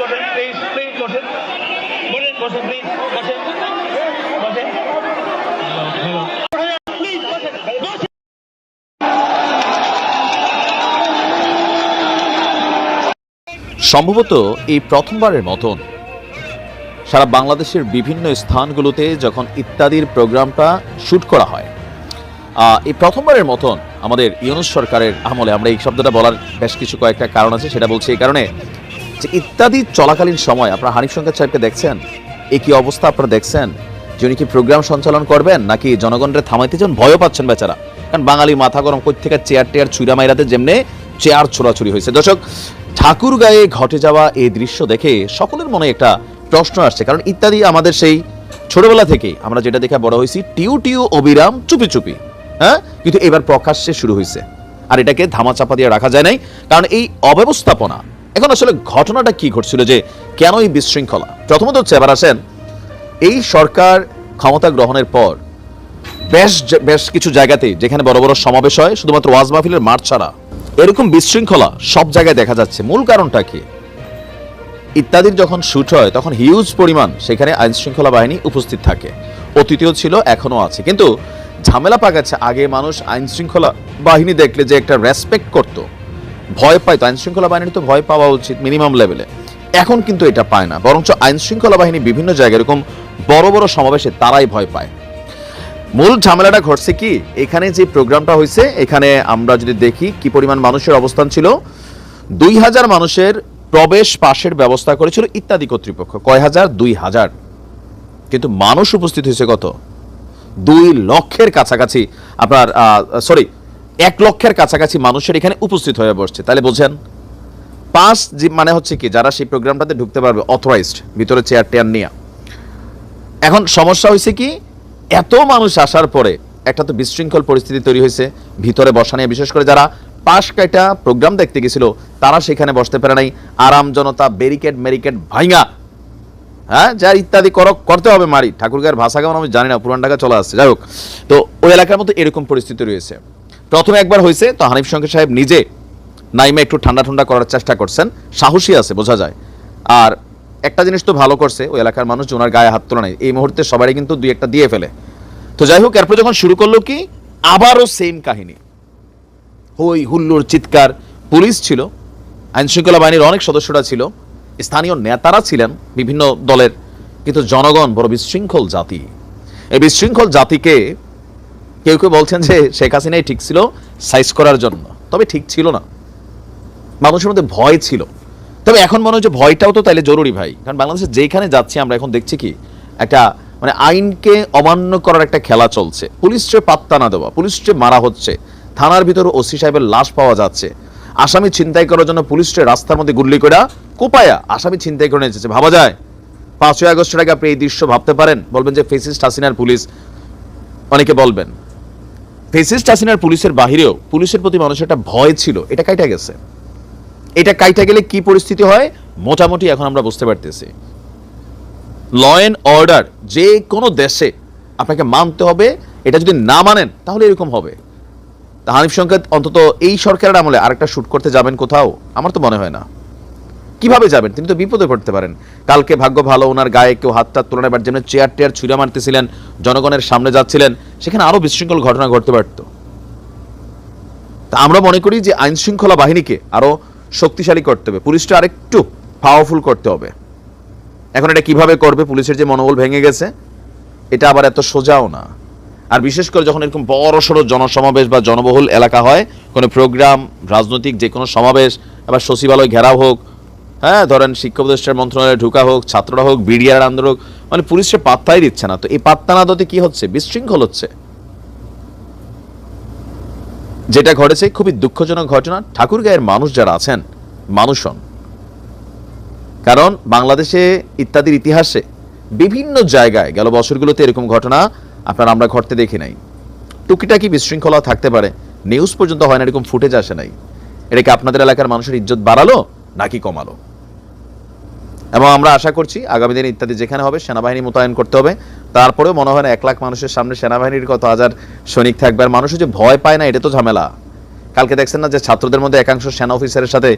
বসেন প্লিজ বসেন বসেন সম্ভবত এই প্রথমবারের মতন। সারা বাংলাদেশের বিভিন্ন স্থানগুলোতে যখন ইত্যাদির প্রোগ্রামটা শ্যুট করা হয় এই প্রথমবারের মতন আমাদের ইউনুস সরকারের আমলে আমরা এই শব্দটা বলার বেশ কিছু কয়েকটা কারণ আছে, সেটা বলছি এই কারণে যে ইত্যাদি চলাকালীন সময়, আপনারা হানিফ সংকেত সাহেবকে দেখছেন? এই কি অবস্থা আপনারা দেখছেন? যে উনি কি প্রোগ্রাম সঞ্চালন করবেন, নাকি জনগণের থামাইতে যান ভয়ও পাচ্ছেন বেচারা। কারণ বাঙালি মাথা গরম কোথ থেকে চেয়ার টেয়ার চুরা মাইরাতে যেমনে চেয়ার ছোড়াছুরি হয়েছে। দর্শক ঠাকুর গায়ে ঘটে যাওয়া এই দৃশ্য দেখে সকলের মনে একটা প্রশ্ন আসছে। কারণ ইত্যাদি আমাদের সেই ছোটবেলা থেকেই আমরা যেটা দেখে বড় হয়েছি, টিউ টিউ অবিরাম চুপি চুপি। হ্যাঁ? কিন্তু এবার প্রকাশ্যে শুরু হয়েছে আর এটাকে ধামাচাপা দিয়ে রাখা যায় নাই, কারণ এই অব্যবস্থাপনা, এখন আসলে ঘটনাটা কি ঘটছিল যে কেন এই বিশৃঙ্খলা? প্রথমত হচ্ছে, এবার আসেন, এই সরকার ক্ষমতা গ্রহণের পর বেশ বেশ কিছু জায়গাতে যেখানে বড় বড় সমাবেশ হয়, শুধুমাত্র ওয়াজ মাহফিলের মাঠ ছাড়া, এরকম বিশৃঙ্খলা সব জায়গায় দেখা যাচ্ছে। মূল কারণটা কি? ইত্যাদির যখন শুট হয়, তখন হিউজ পরিমাণ সেখানে আইন শৃঙ্খলা বাহিনী উপস্থিত থাকে। অতীতেও ছিল এখনও আছে। কিন্তু ঝামেলা পাকাচ্ছে। আগে মানুষ আইন শৃঙ্খলা বাহিনী দেখলে যে একটা রেসপেক্ট করত। ভয় পাইতো। আইন শৃঙ্খলা তো ভয় পাওয়া উচিত মিনিমাম লেভেলে এখন কিন্তু এটা পায় না। বরঞ্চ আইন শৃঙ্খলা বাহিনী বিভিন্ন জায়গায় এরকম বড় বড় সমাবেশে তারাই ভয় পায়। মূল ঝামেলাটা ঘটছে কি? এখানে যে প্রোগ্রামটা হয়েছে, এখানে আমরা যদি দেখি কি পরিমাণ মানুষের অবস্থান ছিল। দুই হাজার মানুষের প্রবেশ পাশের ব্যবস্থা করেছিল ইত্যাদি কর্তৃপক্ষ। কয় হাজার? দুই হাজার। কিন্তু মানুষ উপস্থিত হয়েছে কত? দুই লক্ষের কাছাকাছি আপনার সরি এক লক্ষের কাছাকাছি মানুষের এখানে উপস্থিত হয়ে বসছে। তাহলে বোঝেন যে মানে হচ্ছে কি, যারা সেই প্রোগ্রামটাতে ঢুকতে পারবে অথরাইজড ভিতরে চেয়ার টেয়ার নিয়ে। এখন সমস্যা হয়েছে কি, এত মানুষ আসার পরে একটা তো বিশৃঙ্খল পরিস্থিতি তৈরি হয়েছে, ভিতরে বসা নিয়ে, বিশেষ করে যারা পাশ কাটা প্রোগ্রাম দেখতে গেছিল, তারা সেখানে বসতে পারে নাই। আরাম জনতা ব্যারিকেড মেরিকেড ভাইঙা হ্যাঁ যার ইত্যাদি কর, করতে হবে মারি। ঠাকুরগাঁয়ের ভাষা কেমন আমি জানি না, পুরান ঢাকা চলে আসছে। যাই হোক, তো ওই এলাকার মতো এরকম পরিস্থিতি রয়েছে। প্রথমে একবার হয়েছে, তো হানিফ শঙ্কর সাহেব নিজে নাইমে একটু ঠান্ডা ঠান্ডা করার চেষ্টা করছেন। সাহসী আছে, বোঝা যায়। আর একটা জিনিস তো ভালো করছে, ওই এলাকার মানুষ ওনার গায়ে হাত তোলা নেই। এই মুহূর্তে সবাই কিন্তু দুই একটা দিয়ে ফেলে। তো যাই হোক, এরপর যখন শুরু করল কি, আবারও সেম কাহিনী। হই হুল্লোর চিৎকার। পুলিশ ছিল আইন শৃঙ্খলা বাহিনীর অনেক সদস্যরা ছিল। স্থানীয় নেতারা ছিলেন বিভিন্ন দলের কিন্তু জনগণ বড় বিশৃঙ্খল জাতি। এই বিশৃঙ্খল জাতিকে কেউ কেউ বলছেন যে শেখ হাসিনাই ঠিক ছিল সাইজ করার জন্য। তবে ঠিক ছিল না। মানুষের মধ্যে ভয় ছিল। তবে এখন মনে হচ্ছে ভয়টাও তো তাইলে জরুরি ভাই। কারণ বাংলাদেশে যেখানে যাচ্ছি আমরা এখন দেখছি কি, একটা মানে আইনকে অমান্য করার একটা খেলা চলছে। পুলিশকে পাত্তা না দেওয়া, পুলিশকে মারা হচ্ছে। থানার ভিতরে ওসি সাহেবের লাশ পাওয়া যাচ্ছে। আসামি ছিনতাই করার জন্য পুলিশকে রাস্তার মধ্যে গুল্লি করে কোপায়া আসামি ছিনতাই করে নিয়েছে ভাবা যায়, পাঁচই আগস্টের আগে আপনি এই দৃশ্য ভাবতে পারেন? বলবেন যে ফেসিস্ট হাসিনার পুলিশ, অনেকে বলবেন। ফেসিস্ট হাসিনার পুলিশের বাহিরেও পুলিশের প্রতি মানুষের একটা ভয় ছিল, এটা কাইটা গেছে। এটা কাইটা গেলে কি পরিস্থিতি হয়? মোটামুটি এখন আমরা বুঝতে পারতেছি। ল অ্যান্ড অর্ডার যে কোনো দেশে আপনাকে মানতে হবে, এটা যদি না মানেন তাহলে এরকম হবে। হানিফ সংকেত, অন্তত এই সরকারের আমলে আরেকটা শুট করতে যাবেন কোথাও? আমার তো মনে হয় না। কীভাবে যাবেন? তিনি তো বিপদে পড়তে পারেন। কালকে ভাগ্য ভালো, ওনার গায়ে কেউ হাত টাত তুলনায় এবার যেমন চেয়ার টেয়ার ছুঁড়ে মারতেছিলেন, জনগণের সামনে যাচ্ছিলেন, সেখানে আরও বিশৃঙ্খল ঘটনা ঘটতে পারতো। তা আমরা মনে করি যে আইন শৃঙ্খলা বাহিনীকে আরও শক্তিশালী করতে হবে। পুলিশটা আরেকটু পাওয়ারফুল করতে হবে। এখন এটা কীভাবে করবে? পুলিশের যে মনোবল ভেঙে গেছে, এটা আবার এত সোজাও না। আর বিশেষ করে যখন এরকম বড় সড়ো জনসমাবেশ বা জনবহুল এলাকা হয়, কোনো প্রোগ্রাম, রাজনৈতিক যে কোনো সমাবেশ, আবার সচিবালয় ঘেরাও হোক হ্যাঁ ধরেন শিক্ষা উপদেষ্টার মন্ত্রণালয়ে ঢুকা হোক, ছাত্ররা হোক, বিডিআর আন্দোলন হোক মানে পুলিশের পাত্তাই দিচ্ছে না। তো এই পাত্তা না দিতে কি হচ্ছে? বিশৃঙ্খল হচ্ছে। যেটা ঘটেছে, খুবই দুঃখজনক ঘটনা। ঠাকুরগাঁয়ের মানুষ যারা আছেন, মানুষ হন। কারণ বাংলাদেশে ইত্যাদির ইতিহাসে বিভিন্ন জায়গায় গেল বছরগুলোতে এরকম ঘটনা আপনার আমরা ঘটতে দেখি নাই। টুকিটাকি বিশৃঙ্খলা থাকতে পারে। নিউজ পর্যন্ত হয় না, এরকম ফুটেজ আসে নাই। এটা কি আপনাদের এলাকার মানুষের ইজ্জত বাড়ালো, নাকি কমালো? এবং আমরা আশা করছি আগামী দিনে ইত্যাদি যেখানে হবে, সেনাবাহিনী মোতায়েন করতে হবে। তারপরেও মনে হয় না এক লাখ মানুষের সামনে সেনাবাহিনীর কত হাজার সৈনিক থাকবে। আর মানুষ যে ভয় পায় না, এটা তো ঝামেলা। কালকে দেখছেন না যে ছাত্রদের মধ্যে একাংশ সেনা অফিসারের সাথে